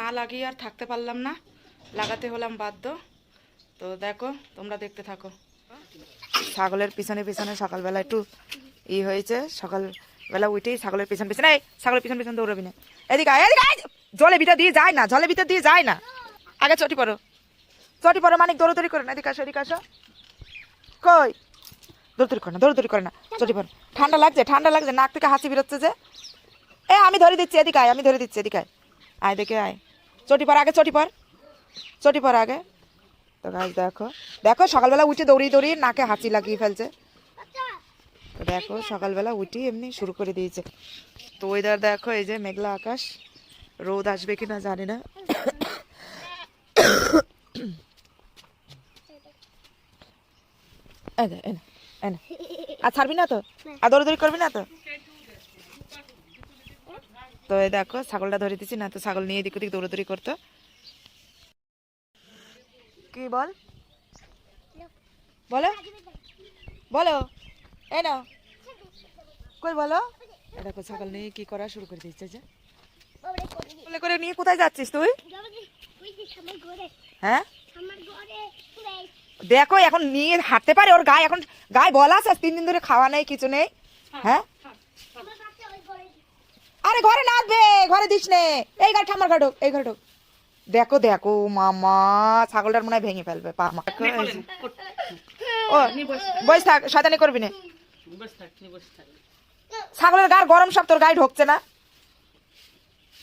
না লাগিয়ে আর থাকতে পারলাম না। লাগাতে হলাম বাধ্য। তো দেখো, তোমরা দেখতে থাকো। ছাগলের পিছনে পিছনে সকালবেলা একটু ই হয়েছে। সকালবেলা উঠেই ছাগলের পিছন পিছনে ছাগলের পিছন পিছন দৌড়বি না। এদিকে এদিকে। জলে ভিতর দিয়ে যায় না, জলে ভিতর দিয়ে যায় না। আগে চটি পড়ো চটি পড়ো মানে দৌড়দৌড়ি করে না। এদিকে আসো এদিকে আসো। কই? দৌড়দৌড়ি করে না, দৌড়দৌড়ি করে না। চটি পড়ো ঠান্ডা লাগছে ঠান্ডা লাগছে, নাক থেকে হাসি বেরোচ্ছে যে। এ, আমি ধরে দিচ্ছি, এদিকে আয়, আমি ধরে দিচ্ছি, এদিকে আয় দেখে আয়। চটি পর আগে, চটি পর। চটি পর আগে। তো গাছ দেখো। দেখো, সকালবেলা উঠে দৌড়িয়ে দৌড়িয়ে নাকে হাঁচি লাগিয়ে ফেলছে। দেখো, সকালবেলা উঠি এমনি শুরু করে দিয়েছে। তো ওয়েদার দেখো, এই যে মেঘলা আকাশ। রোদ আসবে কি না। জানি নে। আর ছাড়বি না তো? আর দৌড়দৌড়ি করবি না তো? তো এই দেখো, ছাগলটা ধরে দিচ্ছি না তো ছাগল নিয়ে এদিক ওদিক দৌড়াদৌড়ি করতো। কি বল? বলো। বলো। এই নাও। কই বলো? দেখো, ছাগল নিয়ে কি করা শুরু করে দিচ্ছে যে। বলে করে নিয়ে কোথায় যাচ্ছিস তুই? হ্যাঁ? দেখো, এখন নিয়ে হাঁটতে পারে, ওর গায়ে এখন গায়ে বলা আছে তিন দিন ধরে খাওয়া নেই, কিছু নেই। হ্যাঁ? আরে ঘরে নাচবে ঘরে দিস নে। এই ঘর ঠাম্মার ঘর ঢোক এই ঘর ঢোক দেখো দেখো মামা ছাগলটার মনে হয় ভেঙে ফেলবে পা মা। ও বস থাক করবি না। ছাগলের গার গরম সব তোর গায়ে ঢুকছে না?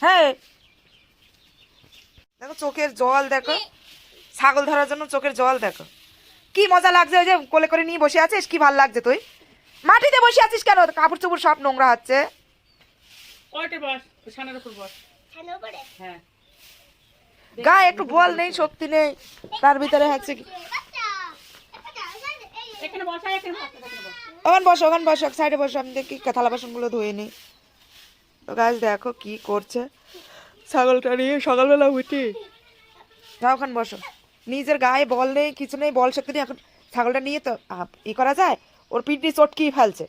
হ্যাঁ দেখো চোখের জল দেখো। ছাগল ধরার জন্য চোখের জল দেখো। কি মজা লাগছে ওই যে কোলে করে নিয়ে বসে আছিস? কি ভালো লাগছে তুই? মাটিতে বসে আছিস কেন? কাপড় চোপড় সব নোংরা হচ্ছে। কয়টে বস বিছানার উপর বস। হ্যাঁ। গায়ে একটু বল নেই শক্তি নেই তার ভিতরে হচ্ছে কি এখানে বস এখানে বস বসো। ওখান বসো সাইডে বসো আমি দেখি থালা বাসনগুলো ধুয়ে নিই। তো গাছ দেখো কি করছে। ছাগলটা নিয়ে সকালবেলা উঠি। যাও ওখান বসো। নিজের গায়ে বল নেই কিছু নেই বল শক্তি নেই এখন ছাগলটা নিয়ে তো ই করা যায়? ওর পিঠটি চটকি ফেলছে।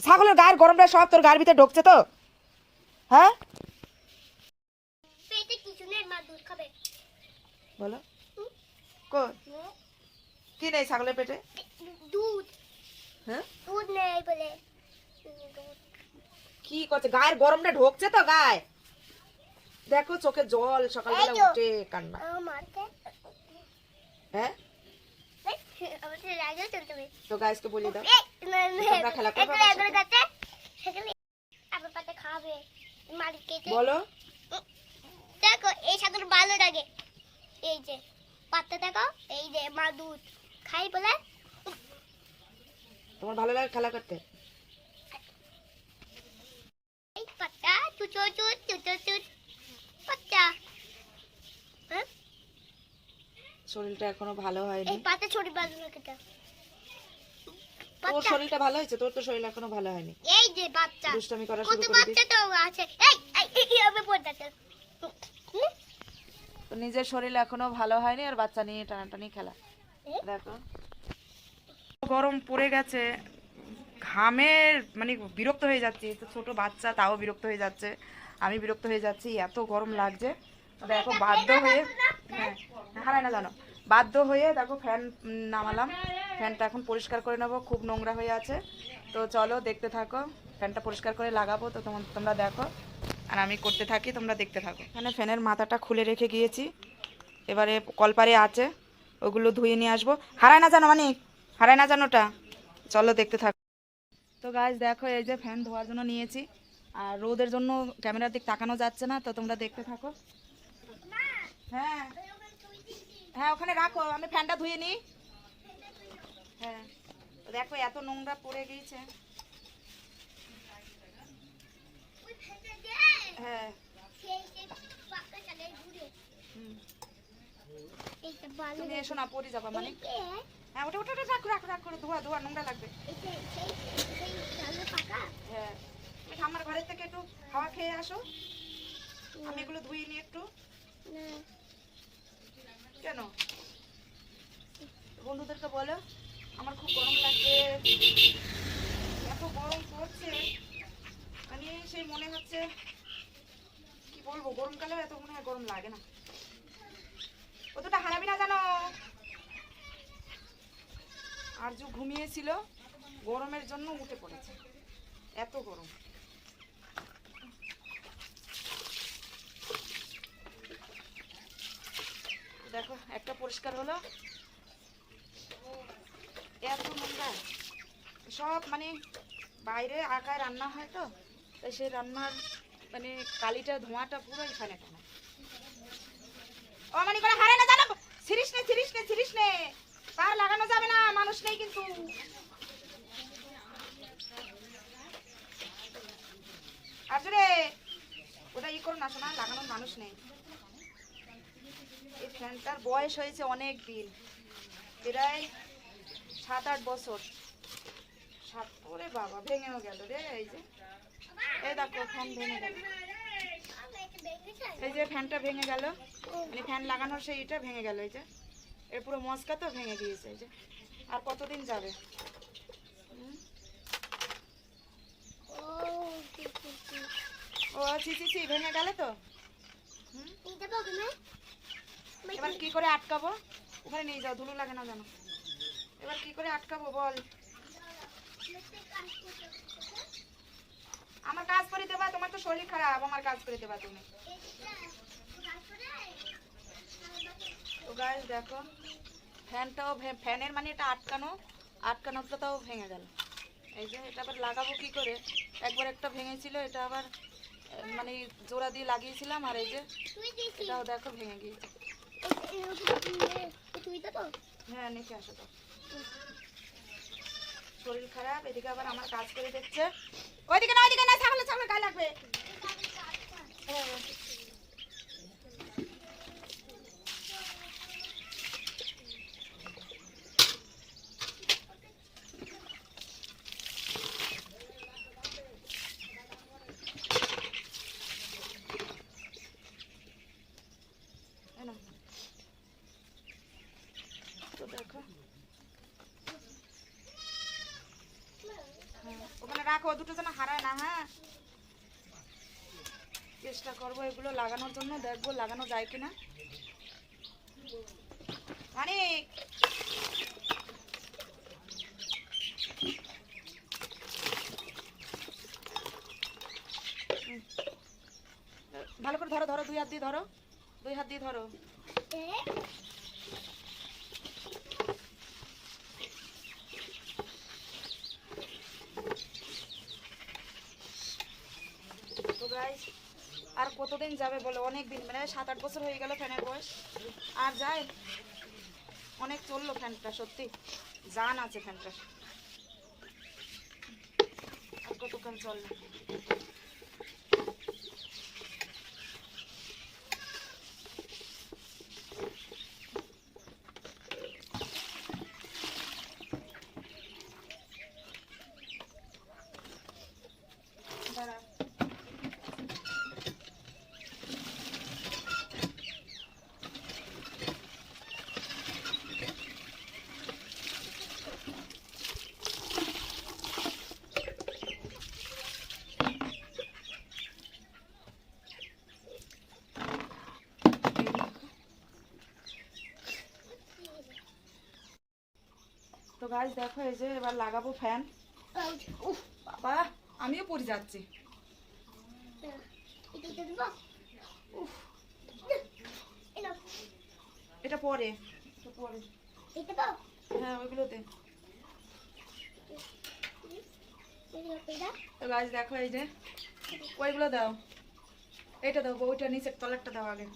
ছাগলের গায়ের গরমটা সব তোর গায়ের ভিতরে ঢুকছে তো। হ্যাঁ? বলো। কি নেই ছাগলের পেটে? দুধ। হ্যাঁ? দুধ নেই বলে। কি করছে? গায়ের গরমটা ঢুকছে তো গায়ে। দেখো চোখে জল সকালবেলা উঠে কান্না। হ্যাঁ আমাকে রাগে চলতে হবে তো গাইসকে বলে দাও। তোমরা খেলা করবে আমার যাচ্ছে। সেখানে আবার পাতে খাবে বলো। দেখো এই সাদর ভালো লাগে। এই যে পাতা দেখো এই যে মা দুধ। খাই বলে। তোমার ভালো লাগে খেলা করতে? শরীরটা এখনও ভালো হয়নি। এই পাতা ছোট বাজু না কেটে। তোর শরীরটা ভালো হয়েছে? তোর তো শরীর এখনও ভালো হয়নি। এই যে বাচ্চা। দুষ্টামি করা শুরু করে বাচ্চা তো আছে। এই এই এই পড়তে তো নিজের শরীর এখনও ভালো হয়নি আর বাচ্চা নিয়ে টানাটানি খেলা। দেখো। গরম পড়ে গেছে। ঘামের মানে বিরক্ত হয়ে যাচ্ছি। তো ছোট বাচ্চা তাও বিরক্ত হয়ে যাচ্ছে। আমি বিরক্ত হয়ে যাচ্ছি। এত গরম লাগছে। দেখো বাধ্য হয়ে হ্যাঁ হারায় না জানো। বাধ্য হয়ে দেখো ফ্যান নামালাম। ফ্যানটা এখন পরিষ্কার করে নেব, খুব নোংরা হয়ে আছে। তো চলো দেখতে থাকো। ফ্যানটা পরিষ্কার করে লাগাবো, তো তোমরা তোমরা দেখো। আর আমি করতে থাকি, তোমরা দেখতে থাকো। এখানে ফ্যানের মাথাটা খুলে রেখে গিয়েছি। এবারে কলপারে আছে, ওগুলো ধুয়ে নিয়ে আসব। হারায় না জানো মানে হারায় না জানোটা? চলো দেখতে থাকো তো গাছ দেখো, এই যে ফ্যান ধোয়ার জন্য নিয়েছি। আর রোদের জন্য ক্যামেরার দিক তাকানো যাচ্ছে না, তো তোমরা দেখতে থাকো। হ্যাঁ। হ্যাঁ ওখানে রাখো, আমি ফ্যানটা ধুয়ে নিই। হ্যাঁ। দেখো, এত নোংরা পড়ে গিয়েছে। হ্যাঁ। এসো না মানে। হ্যাঁ ওটা ওটা রাখো ধোয়া ধোয়া, নোংরা লাগবে। হ্যাঁ। ঠাম্মার ঘরের থেকে একটু হাওয়া খেয়ে আসো। আমি এগুলো ধুয়ে নিই একটু না কেন বন্ধুদেরকে বলো আমার খুব গরম লাগছে এত গরম পড়ছে মানে সেই মনে হচ্ছে কি বলব গরমকালেও এত মনে হয় গরম লাগে না। দুটা হারাবি না জানো? আর যে ঘুমিয়েছিল, গরমের জন্য উঠে পড়েছে। এত গরম। দেখো, একটা পরিষ্কার হলো। এত নোংরা। সব মানে বাইরে আঁকায় রান্না হয় তো, তাই সেই রান্নার মানে কালিটা, ধোঁয়াটা পুরো এখানে টানা। ও মানে করে হারে না জানো? সিরিস নে সিরিস নে সিরিস নে। তার লাগানো যাবে না, মানুষ নেই কিন্তু। আজরে ওটা ই করো না শোনা, লাগানোর মানুষ নেই। এই ফ্যানটার বয়স হয়েছে অনেক দিন। প্রায় সাত, আট বছর। সাত, ওরে বাবা, ভেঙেও গেল রে, এই যে। এই দেখো ফ্যান ভেঙে গেল। এই যে ফ্যানটা ভেঙে গেল। মানে ফ্যান লাগানোর সেই এটা ভেঙে গেল এই যে। এর পুরো মস্কা তো ভেঙে গিয়েছে এই যে। আর কতদিন যাবে? ও ছি ছি ছি ভেঙে গেল তো? এবার কি করে আটকাবো? ওখানে নিয়ে যাও ধুলো লাগে না জানো এবার কি করে আটকাবো বল? আমার কাজ করে দেবা তোমার তো শরীর খারাপ আমার কাজ করে দেবা তুমি। তো গাছ দেখো ফ্যানটাও ফ্যানের মানে এটা আটকানো আটকানোটাও ভেঙে গেল। এই যে এটা আবার লাগাবো কি করে? একবার একটা ভেঙেছিল এটা আবার মানে জোড়া দিয়ে লাগিয়েছিলাম আর এই যে এটাও দেখো ভেঙে গিয়েছে। হ্যাঁ নিচে আসো তো। শরীর খারাপ এদিকে আবার আমার কাজ করে দিচ্ছে ওইদিকে না ওইদিকে না ছাগলে ছাগলে গায়ে লাগবে হ্যাঁ, হ্যাঁ। এই নাও। তো দেখো হ্যাঁ, ওখানে রাখো দুটো যেন হারায় না হ্যাঁ? চেষ্টা করব এগুলো লাগানোর জন্য, দেখব লাগানো যায় কিনা। হুম। ভালো করে ধরো ধরো, দুই হাত দিয়ে ধরো, দুই হাত দিয়ে ধরো। আর কতদিন যাবে বলে? অনেক দিন মানে সাত আট বছর হয়ে গেল ফ্যানের বয়স। আর যায় অনেক চলল ফ্যানটা, সত্যি। জান আছে ফ্যানটা। আর কতক্ষণ চলল দাঁড়া তো গাছ দেখো, এই যে এবার লাগাবো ফ্যান। উফ, বাবা, আমিও পড়ে যাচ্ছি। এটা পরে। পরে হ্যাঁ ওইগুলোতে। গাছ দেখো, এই যে, ওইগুলো দাও। এটা দাও, ওইটা নিচের তলারটা দাও আগে।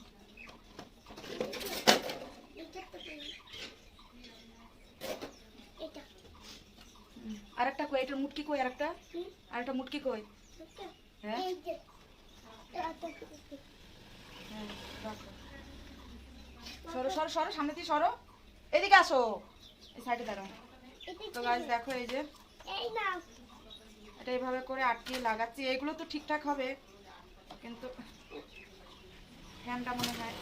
হুম। আরেকটা কই? এটার মুটকি কই আরেকটা? আরেকটা মুটকি কই? হ্যাঁ? হ্যাঁ সরো সরো সরো সামনে দিয়ে সরো। এদিকে আসো। এই সাইডে দাঁড়াও। তো গাছ দেখো এই যে। এটা এইভাবে করে আটকিয়ে লাগাচ্ছি। এইগুলো তো ঠিকঠাক হবে। কিন্তু ফ্যানটা মনে হয়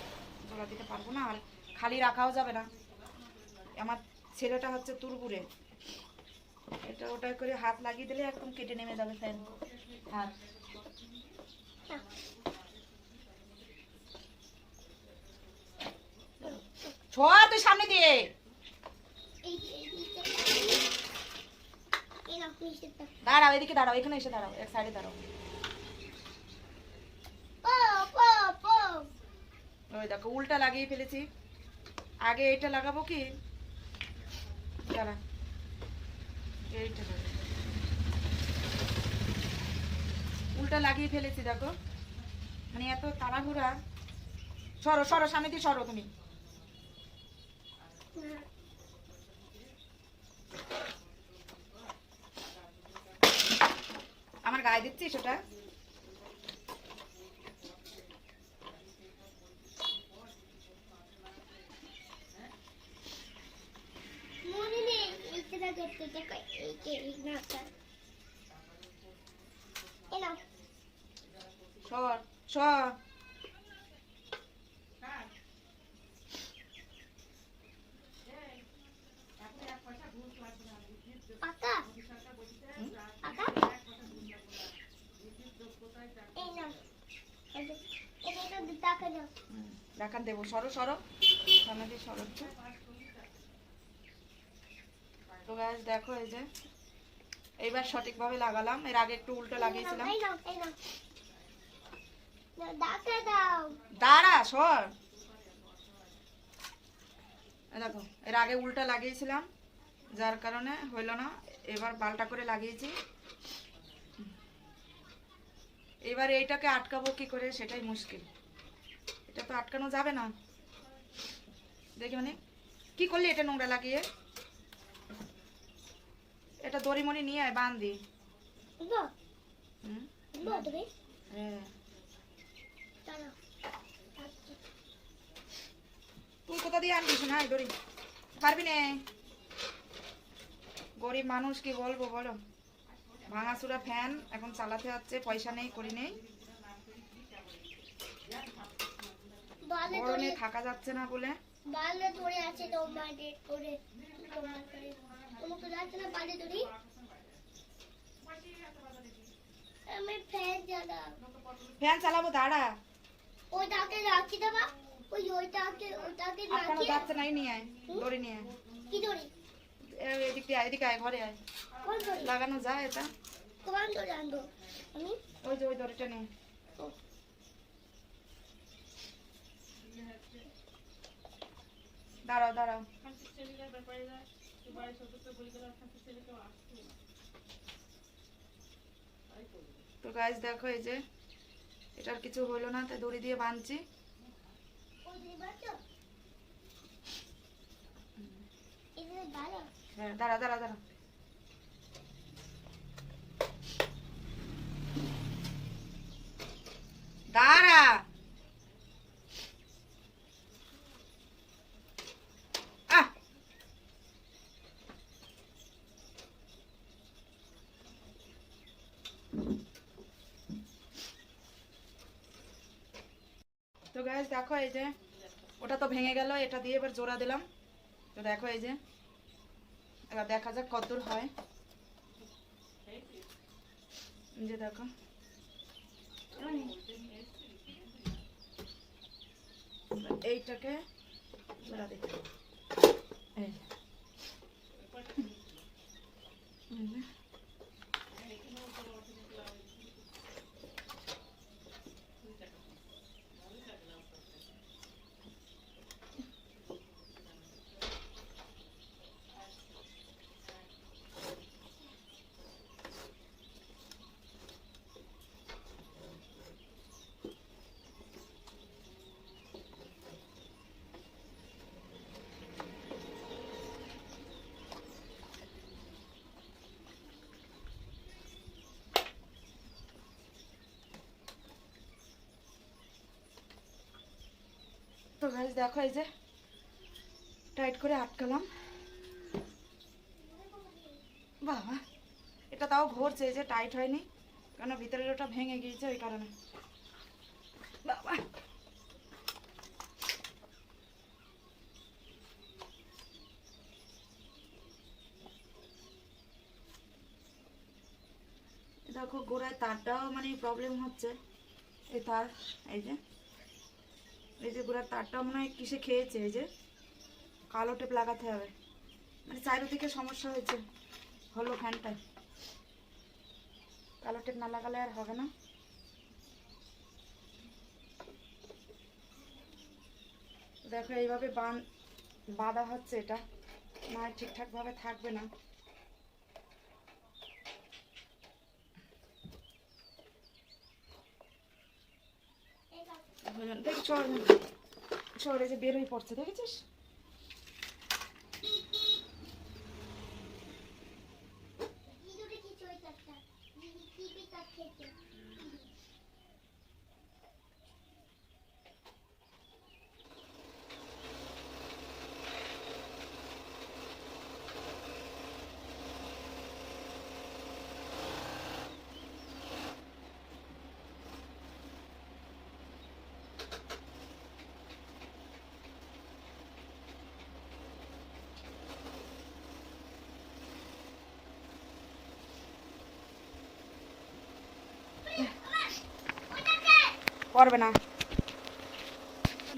জোড়া দিতে পারব না। আর খালি রাখাও যাবে না। আমার ছেলেটা হচ্ছে তুরপুরে। এটা ওটা করে হাত লাগিয়ে দিলে একদম কেটে নেমে যাবে ফ্যান। হাত। তুই সামনে দিয়ে। দাঁড়াও এখানে এসে দাঁড়াও, এক সাইডে দাঁড়াও। ওই দেখো, উল্টা লাগিয়ে ফেলেছি। আগে এটা লাগাবো কি? দাঁড়া। উল্টা লাগিয়ে ফেলেছি, দেখো। মানে এত তাড়াহুড়া। সরো সরো, সামনে দিয়ে সরো তুমি। আমার গায়ে দিচ্ছিস ওটা মনে নেই, এইটা না করতে, দেখো, এই যে, এই নাকটা। এই নাও। সর সর পাকা? পাকা? এই নাও। এই যে, এটা একটু টাকা দাও। হুম, দেখান দেবো, সরো সরো। সামনে সরো তো গাছ দেখো এই যে, এইবার সঠিকভাবে লাগালাম। এর আগে একটু উল্টো লাগিয়েছিলাম। দাঁড়া, সর। দেখো, এর আগে উল্টা লাগিয়েছিলাম, যার কারণে হইল না। এবার বালটা করে লাগিয়েছি। এবার এইটাকে আটকাবো কি করে সেটাই মুশকিল। এটা তো আটকানো যাবে না। দেখি মানে কি করলি এটা নোংরা লাগিয়ে? এটা দড়ি মড়ি নিয়ে আয় বান্ধি? হ্যাঁ। তুই কোথা দিয়ে আনবিস না দড়ি? পারবি নে? গরিব মানুষ কি বলব বলো? ভাঙাচুরা ফ্যান এখন চালাতে হচ্ছে পয়সা নেই করি নেই। গরমে থাকা যাচ্ছে না বলে। বালে ধরে আছে তোমার ডেট করে। তোমার করে তোমাকে যাচ্ছে না বালে ধরি। আমি ফ্যান চালাবো দাঁড়া। ওইটাকে রাখি দেবা। ওই ওইটাকে ওইটাকে আটকানো রাখি যাচ্ছে নাই নিয়ে আয় দড়ি নিয়ে কি এ- এদিক দিয়ে এদিকে আয় ঘরে আয়। লাগানো যায় এটা। ওই যে ওই দড়িটা নিয়ে। দাঁড়াও দাঁড়াও। তো গাছ দেখো এই যে এটার কিছু হলো না তাই দড়ি দিয়ে বাঁধছি। ভালো হ্যাঁ দাঁড়া দাঁড়া দাঁড়া। দাঁড়া। তো গ্যাস দেখো এই যে, ওটা তো ভেঙে গেল, এটা দিয়ে এবার জোড়া দিলাম। তো দেখো এই যে এবার দেখা যাক কতদূর হয়। যে দেখো। এইটাকে জোড়া দিতে তো গাছ দেখো, এই যে টাইট করে আটকালাম। বাবা, এটা তাও ঘুরছে, এই যে টাইট হয়নি, কেন ভিতরের ওটা ভেঙে গিয়েছে ওই কারণে। বাবা। দেখো, গোড়ায় তারটাও মানে প্রবলেম হচ্ছে। এই তার, এই যে। এই যে গোড়ার তারটা মনে হয় কিসে খেয়েছে, এই যে কালো টেপ লাগাতে হবে। মানে চারিদিকে সমস্যা হয়েছে, হলো ফ্যানটায়। কালো টেপ না লাগালে আর হবে না। দেখো এইভাবে বান বাঁধা হচ্ছে এটা। মায়ের ঠিকঠাকভাবে থাকবে না। দেখ চল এই যে বের হয়ে পড়ছে দেখেছিস? করবে না।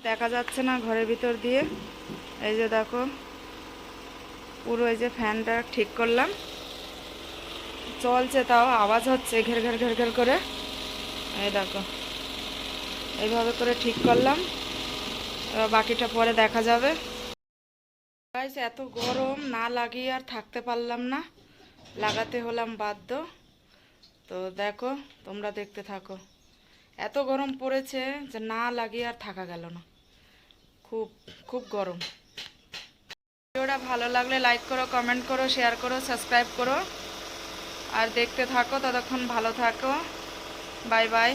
দেখা যাচ্ছে না ঘরের ভিতর দিয়ে। এই যে দেখো, পুরো এই যে ফ্যানটা ঠিক করলাম। চলছে তাও, আওয়াজ হচ্ছে ঘের ঘের ঘের ঘের করে। এই দেখো, এইভাবে করে ঠিক করলাম। বাকিটা পরে দেখা যাবে। এত গরম, না লাগিয়ে আর থাকতে পারলাম না। লাগাতে হলাম বাধ্য। তো দেখো, তোমরা দেখতে থাকো। এত গরম পড়েছে যে না লাগিয়ে আর থাকা গেল না। খুব খুব গরম। ভিডিওটা ভালো লাগলে লাইক করো কমেন্ট করো শেয়ার করো সাবস্ক্রাইব করো। আর দেখতে থাকো, ততক্ষণ ভালো থাকো। Bye bye